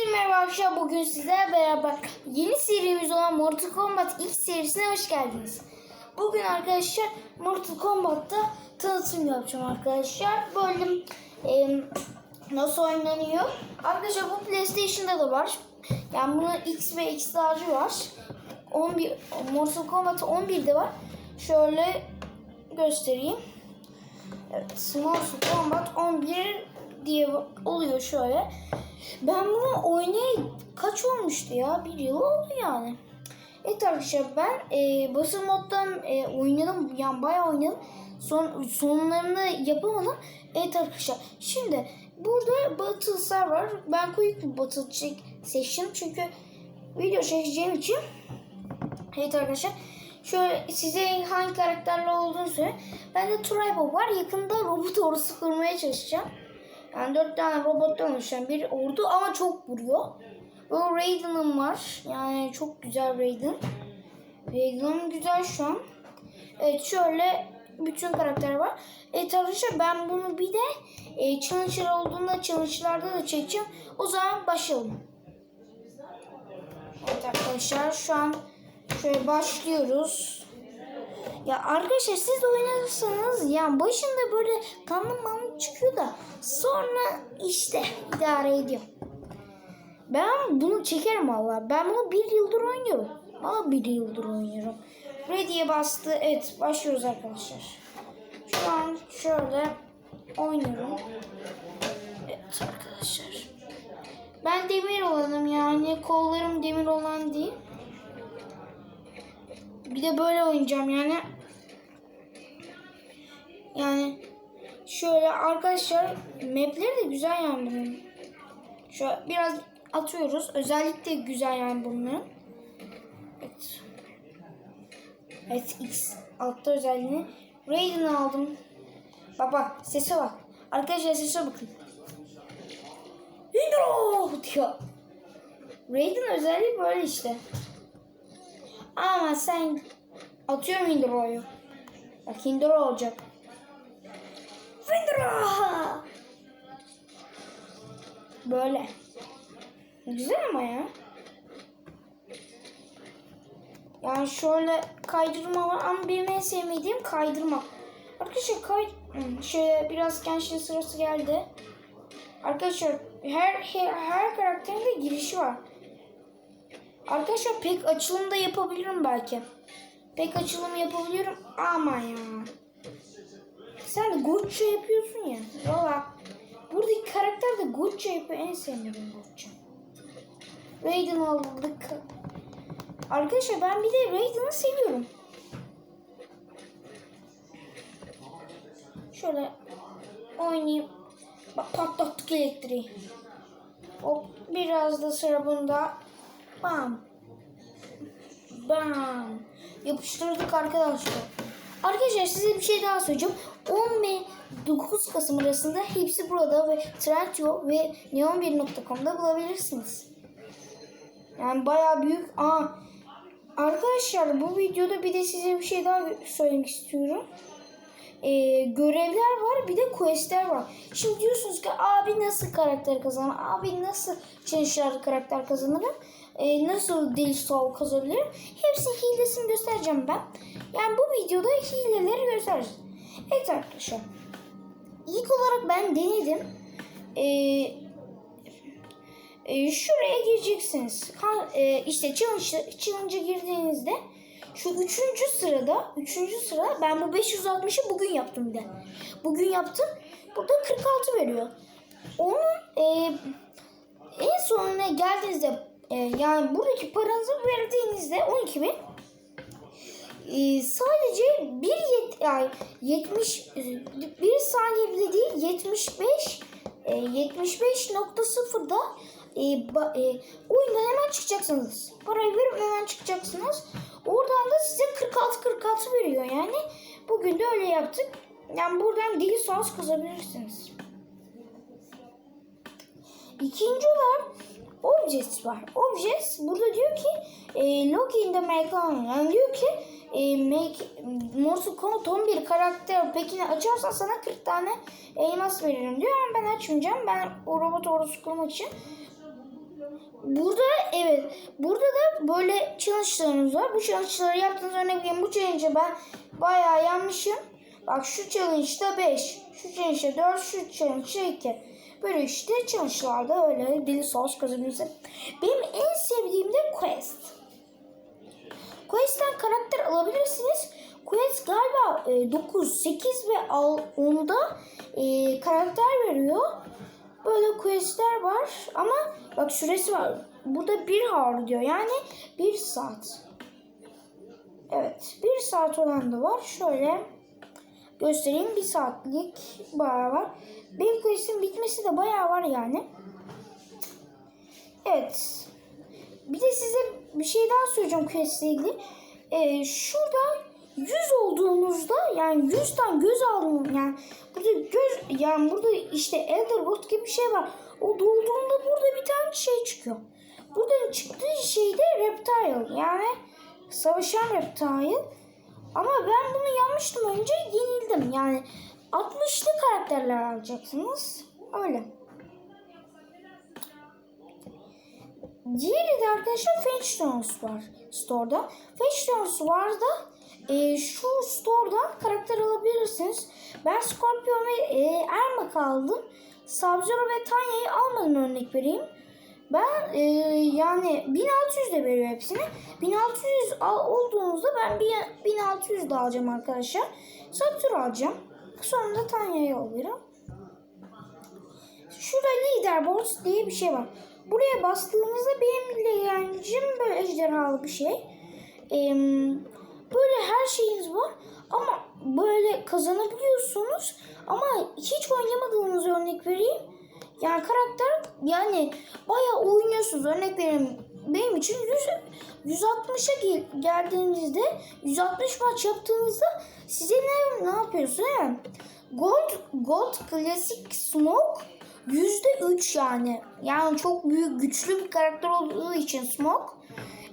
Herkese merhaba arkadaşlar. Bugün sizlerle beraber yeni serimiz olan Mortal Kombat X serisine hoş geldiniz. Bugün arkadaşlar Mortal Kombat'ta tanıtım yapacağım arkadaşlar. Böyle e, nasıl oynanıyor. Arkadaşlar bu PlayStation'da da var. Yani bunun X ve X large'ı var. 11 Mortal Kombat 11'de var. Şöyle göstereyim. Evet, Mortal Kombat 11 diye oluyor şöyle. Ben bunu oynayayım kaç olmuştu ya? Bir yıl oldu yani. Evet arkadaşlar ben e, basın moddan e, oynadım. Yani bayağı oynadım. Son, sonlarını yapamadım. Evet arkadaşlar şimdi burada Battles'lar var. Ben quick bir çek seçtim. Çünkü video çekeceğim için. Evet arkadaşlar. Şöyle size hangi karakterler olduğunu söyle. Bende Tribo var. Yakında robot ordusu kurmaya çalışacağım. Yani dört tane robottan oluşan bir ordu ama çok vuruyor. Böyle Raiden'ım var. Yani çok güzel Raiden. Raiden'ım güzel şu an. Evet şöyle bütün karakter var. Evet arkadaşlar ben bunu bir de e, Challenger olduğunda Challenger'larda da çekeceğim. O zaman başlayalım. Evet arkadaşlar şu an şöyle başlıyoruz. Ya arkadaşlar siz oynarsanız yani başında böyle kanlı manlı çıkıyor da sonra işte idare ediyor. Ben bunu çekerim valla. Ben bunu bir yıldır oynuyorum. Valla bir yıldır oynuyorum. Ready'ye bastı. Evet başlıyoruz arkadaşlar. Şu an şöyle oynuyorum. Evet arkadaşlar. Ben demir olanım yani. Kollarım demir olan değil. Bir de böyle oynayacağım yani. Yani şöyle arkadaşlar mapleri de güzel yani bunun. Şöyle biraz atıyoruz. Özellikle güzel yani bunun. Evet. Evet X altta özelliğini. Raiden aldım. Bak sese bak. Arkadaşlar sese bakın. Hydro diyor. Raiden özelliği böyle işte. Ama sen atıyorum Hydro'yu. Bak Hydro olacak. Böyle. Güzel ama ya. Yani şöyle kaydırma var ama benim en sevmediğim kaydırma. Arkadaşlar kay Hmm, şöyle biraz gençliğin sırası geldi. Arkadaşlar her her, karakterin de girişi var. Arkadaşlar pek açılım da yapabilirim belki. Pek açılım yapabilirim ama ya. Sen de yapıyorsun ya. Valla. Buradaki karakter de Gucci yapıyor. En sevdiğim Gucci. Raiden aldık. Arkadaşlar ben bir de Raiden'ı seviyorum. Şöyle oynayayım. Bak patlattık elektriği. Hop biraz da sıra bunda. Bam. Bam. Yapıştırdık arkadaşlar. Arkadaşlar size bir şey daha söyleyeceğim. 10 ve 9 Kasım arasında hepsi burada ve Trendyol ve neon1.com'da bulabilirsiniz. Yani bayağı büyük. Aa, arkadaşlar bu videoda bir de size bir şey daha söylemek istiyorum. Ee, görevler var bir de questler var. Şimdi diyorsunuz ki abi nasıl karakter kazanır? Abi nasıl challenge'larda karakter kazanırım? Ee, nasıl deli sol kazanabilirim? Hepsinin hilesini göstereceğim ben. Yani bu videoda hileleri göstereceğim. Evet arkadaşlar. İlk olarak ben denedim. Ee, e, şuraya gireceksiniz. Ha, e, işte challenge, challenge'a girdiğinizde şu üçüncü sırada, üçüncü sıra ben bu 560'ı bugün yaptım bir de. Bugün yaptım. Burada 46 veriyor. Onun e, en sonuna geldiğinizde e, yani buradaki paranızı verdiğinizde 12 bin e, sadece bir yet, yani 70 e, bir saniye bile değil 75 e, 75.0'da e, ba, e, oyundan hemen çıkacaksınız. Parayı verip hemen çıkacaksınız. Oradan da size 46-46 veriyor yani. Bugün de öyle yaptık. Yani buradan deli sos kazabilirsiniz. İkinci olarak Objects var. Objects burada diyor ki e, log in the mechanism. Yani diyor ki e, make, Mortal Kombat 11 karakter pekini açarsan sana 40 tane elmas veririm diyor ama ben açmayacağım. Ben o robot orası kurmak için Burada evet. Burada da böyle challenge'larımız var. Bu challenge'ları yaptığınız örnek. Bu challenge'ı ben bayağı yanlışım. Bak şu challenge'da 5. Şu challenge'da 4. Şu challenge'da 2. Böyle işte challenge'larda öyle deli sos kazanıyorsun. Benim alabilirsiniz. Quest galiba e, 9, 8 ve al- 10'da e, karakter veriyor. Böyle questler var ama bak süresi var. Burada bir hour diyor. Yani bir saat. Evet. Bir saat olan da var. Şöyle göstereyim. Bir saatlik bayağı var. Benim quest'in bitmesi de bayağı var yani. Evet. Bir de size bir şey daha söyleyeceğim quest'le ilgili. Ee, şurada 100 olduğunuzda yani 100 tane göz aldım yani burada göz yani burada işte Elder God gibi bir şey var. O dolduğunda burada bir tane şey çıkıyor. Burada çıktığı şey de Reptile yani savaşan Reptile. Ama ben bunu yanmıştım önce yenildim. Yani 60'lı karakterler alacaksınız. Öyle. Diğeri de arkadaşlar Fetchstones var store'da. Fetchstones var da e, şu store'dan karakter alabilirsiniz. Ben Scorpion ve e, Ermak aldım. Sub-Zero ve Tanya'yı almadım örnek vereyim. Ben e, yani 1600 de veriyor hepsini. 1600 al, olduğunuzda ben bir 1600 de alacağım arkadaşlar. Sub-Zero alacağım. Sonra da Tanya'yı alıyorum. Şurada leaderboard diye bir şey var. Buraya bastığınızda benim leğencim böyle ejderhalı bir şey. Ee, böyle her şeyiniz var ama böyle kazanabiliyorsunuz ama hiç oynamadığınız örnek vereyim. Yani karakter yani bayağı oynuyorsunuz örnek vereyim. Benim için 100, 160'a gel, geldiğinizde 160 maç yaptığınızda size ne ne yapıyorsun? Gold Gold Classic Smoke Yüzde üç yani. Yani çok büyük güçlü bir karakter olduğu için Smoke.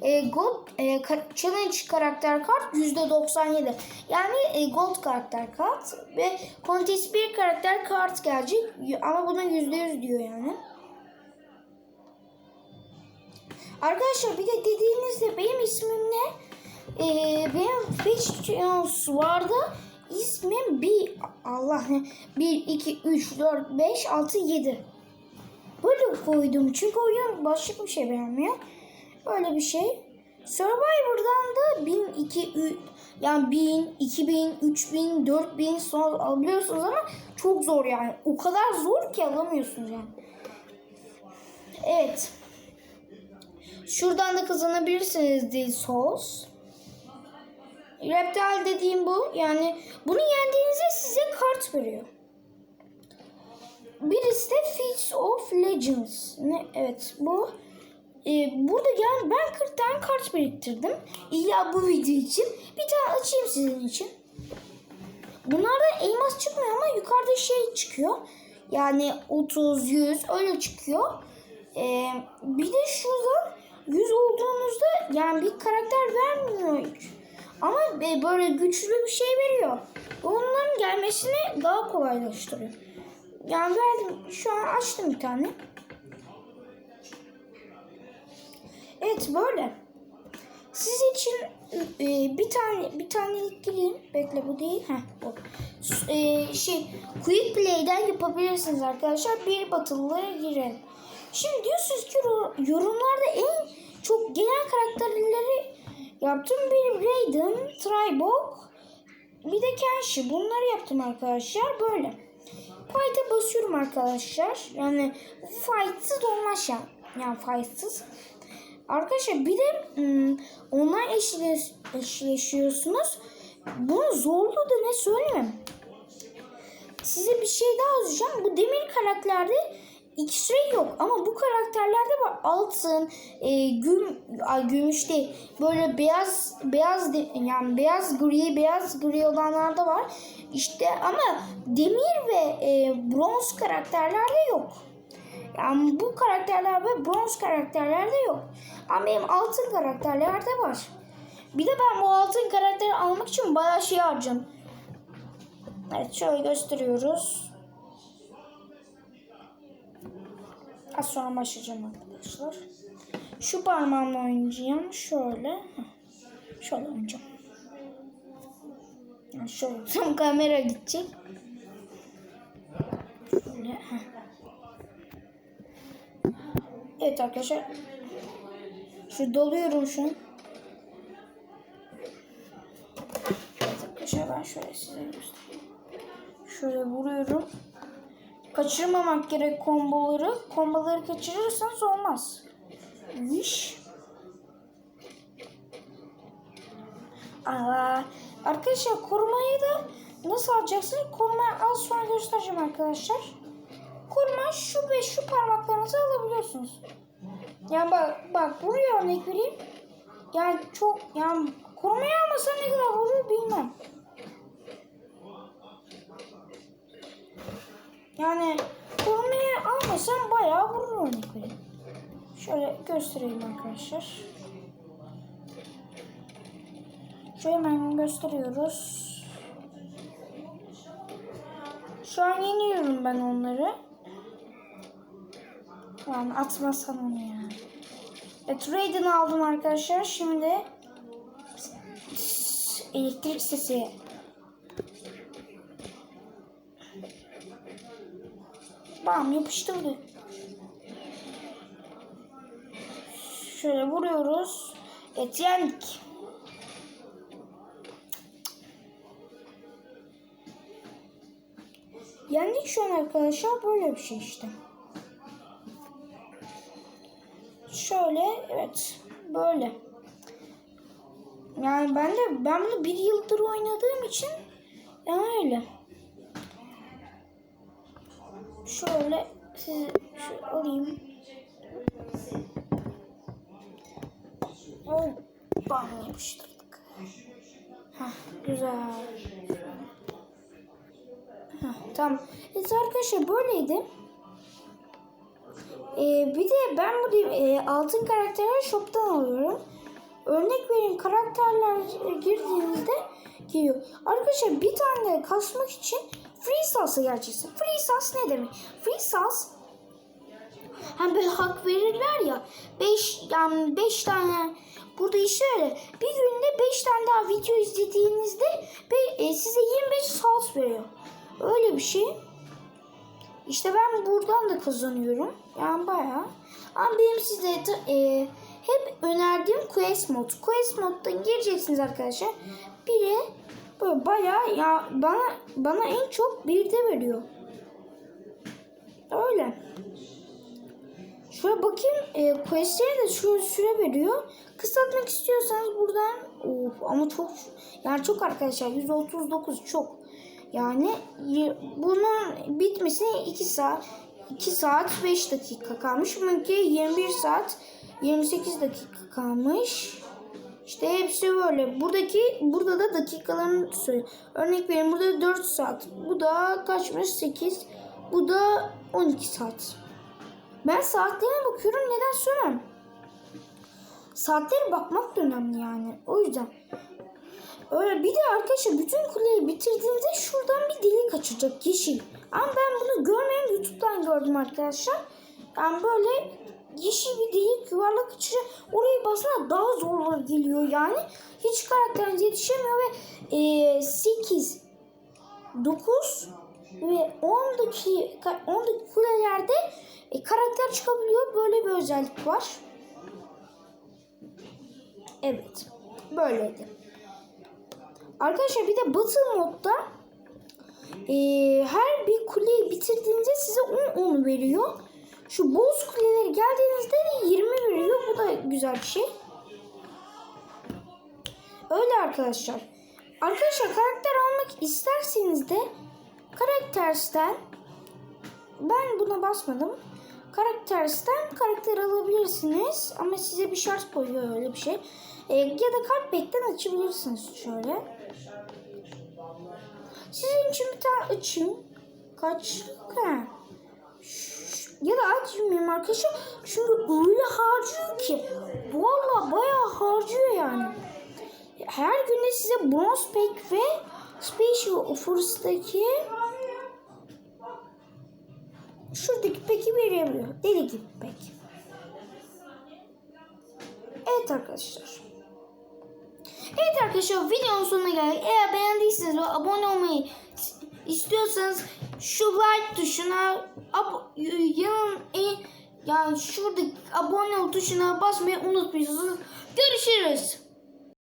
E, Gold e, Challenge karakter kart yüzde 97. Yani e, Gold karakter kart ve Contest 1 karakter kart gelecek ama buna yüzde yüz diyor yani. Arkadaşlar bir de dediğinizde benim ismim ne? Ee, benim Fetch vardı. İsmim bir Allah ne? 1, 2, 3, 4, 5, 6, 7. Böyle koydum. Çünkü oyun başka bir şey beğenmiyor. Böyle bir şey. Survivor'dan da 1000, 2, 3, yani 1000, 2000, 3000, 4000 son alabiliyorsunuz ama çok zor yani. O kadar zor ki alamıyorsunuz yani. Evet. Şuradan da kazanabilirsiniz Dil Souls. Reptile dediğim bu. Yani bunu yendiğinizde size kart veriyor. Birisi de Feast of Legends. Ne? Evet bu. Ee, burada yani ben 40 tane kart biriktirdim. İlla bu video için. Bir tane açayım sizin için. Bunlardan elmas çıkmıyor ama yukarıda şey çıkıyor. Yani 30, 100 öyle çıkıyor. Ee, bir de şuradan 100 olduğunuzda yani bir karakter vermiyor. Ama böyle güçlü bir şey veriyor. Onların gelmesini daha kolaylaştırıyor. Yani verdim. Şu an açtım bir tane. Evet böyle. Siz için e, bir tane bir tane gireyim. Bekle bu değil. Heh, bu. E, şey Quick Play'den yapabilirsiniz arkadaşlar. Bir batılılara girelim. Şimdi diyorsunuz ki yorumlarda en çok gelen karakterleri yaptım. Bir Raiden, Tribok, bir de Kenshi. Bunları yaptım arkadaşlar. Böyle. Fight'a basıyorum arkadaşlar. Yani fightsız olmaz ya. Yani fightsız. Arkadaşlar bir de ım, online eşleş, eşleşiyorsunuz. Bunun zorluğu da ne söyleyeyim. Size bir şey daha yazacağım. Bu demir karakterde X-ray yok ama bu karakterlerde var altın, e, güm, ay, gümüş değil. Böyle beyaz beyaz de, yani beyaz gri beyaz gri olanlarda var. İşte ama demir ve e, bronz karakterlerde yok. Yani bu karakterler ve bronz karakterlerde yok. Ama benim altın karakterlerde var. Bir de ben bu altın karakteri almak için bayağı şey harcadım. Evet şöyle gösteriyoruz. Az sonra başlayacağım arkadaşlar. Şu parmağımla oynayacağım. Şöyle. Şöyle oynayacağım. Yani Şöyle tam kamera gidecek. Şöyle. Evet arkadaşlar. Şu doluyorum şu. Evet arkadaşlar ben şöyle size göstereyim. Şöyle vuruyorum. Kaçırmamak gerek komboları. Komboları kaçırırsanız olmaz. Viş. Aa, arkadaşlar korumayı da nasıl alacaksınız? Korumayı az sonra göstereceğim arkadaşlar. Koruma şu ve şu parmaklarınızı alabiliyorsunuz. Yani bak bak buraya örnek vereyim. Yani çok yani korumayı almasam ne kadar olur bilmem. Yani korumayı almasam bayağı vurur örnek vereyim. Şöyle göstereyim arkadaşlar. Şöyle hemen gösteriyoruz. Şu an yeniyorum ben onları. Lan atmasan onu ya. Evet Raiden aldım arkadaşlar. Şimdi elektrik sesi. Bam yapıştırdı. Şöyle vuruyoruz. Evet yendik. Yendik şu an arkadaşlar. Böyle bir şey işte. Şöyle evet böyle. Yani ben de ben bunu bir yıldır oynadığım için yani öyle. Şöyle sizi şu alayım. Bam yapıştırdık. Heh, güzel. Heh, tamam. Evet arkadaşlar böyleydi. Ee, bir de ben bu e, altın karakterleri shop'tan alıyorum. Örnek vereyim karakterler girdiğinizde geliyor. Arkadaşlar bir tane kasmak için free salsa gerçekten. Free sals ne demek? Free sals hani böyle hak verirler ya 5 yani 5 tane burada işte öyle bir günde 5 tane daha video izlediğinizde e, size 25 sals veriyor. Öyle bir şey. İşte ben buradan da kazanıyorum. Yani bayağı. Ama benim size e, hep önerdiğim Quest mod. Quest moddan gireceksiniz arkadaşlar. Biri böyle bayağı ya bana bana en çok bir de veriyor. Öyle. Şöyle bakayım e, questleri de şöyle süre veriyor. Kısaltmak istiyorsanız buradan of, ama çok yani çok arkadaşlar 139 çok. Yani bunun bitmesine 2 saat 2 saat 5 dakika kalmış. Bununki 21 saat 28 dakika kalmış. İşte hepsi böyle. Buradaki burada da dakikalarını söylüyor. Örnek verin burada 4 saat. Bu da kaçmış? 8. Bu da 12 saat. Ben saatlerine bakıyorum neden söylemem. Saatlere bakmak da önemli yani. O yüzden. Öyle bir de arkadaşlar bütün kuleyi bitirdiğinizde şuradan bir delik açacak yeşil. Ama ben bunu görmeyen YouTube'dan gördüm arkadaşlar. Yani böyle yeşil bir delik yuvarlak açacak. Orayı basına daha zorlar geliyor yani. Hiç karakteriniz yetişemiyor ve e, 8 9 ve 10 dakika 10 dakika kulelerde e, karakter çıkabiliyor. Böyle bir özellik var. Evet. Böyleydi. Arkadaşlar bir de Battle modda e, her bir kuleyi bitirdiğinizde size 10 10 veriyor. Şu boz kuleleri geldiğinizde de 20 veriyor. Bu da güzel bir şey. Öyle arkadaşlar. Arkadaşlar karakter almak isterseniz de karaktersten ben buna basmadım. Karaktersten karakter alabilirsiniz. Ama size bir şart koyuyor öyle bir şey. E, ya da Kartback'ten açabilirsiniz şöyle. Sizin için bir tane açayım. Kaçlık ha? Ya da açmayayım arkadaşlar. Çünkü öyle harcıyor ki. Valla bayağı harcıyor yani. Her günde size bonus pack ve special offers'taki şuradaki peki verebiliyor. Deli gibi pek. Evet arkadaşlar. Evet arkadaşlar videonun sonuna geldik. Eğer beğendiyseniz abone olmayı istiyorsanız şu like tuşuna yanın en- yani şuradaki abone ol tuşuna basmayı unutmayın. Görüşürüz.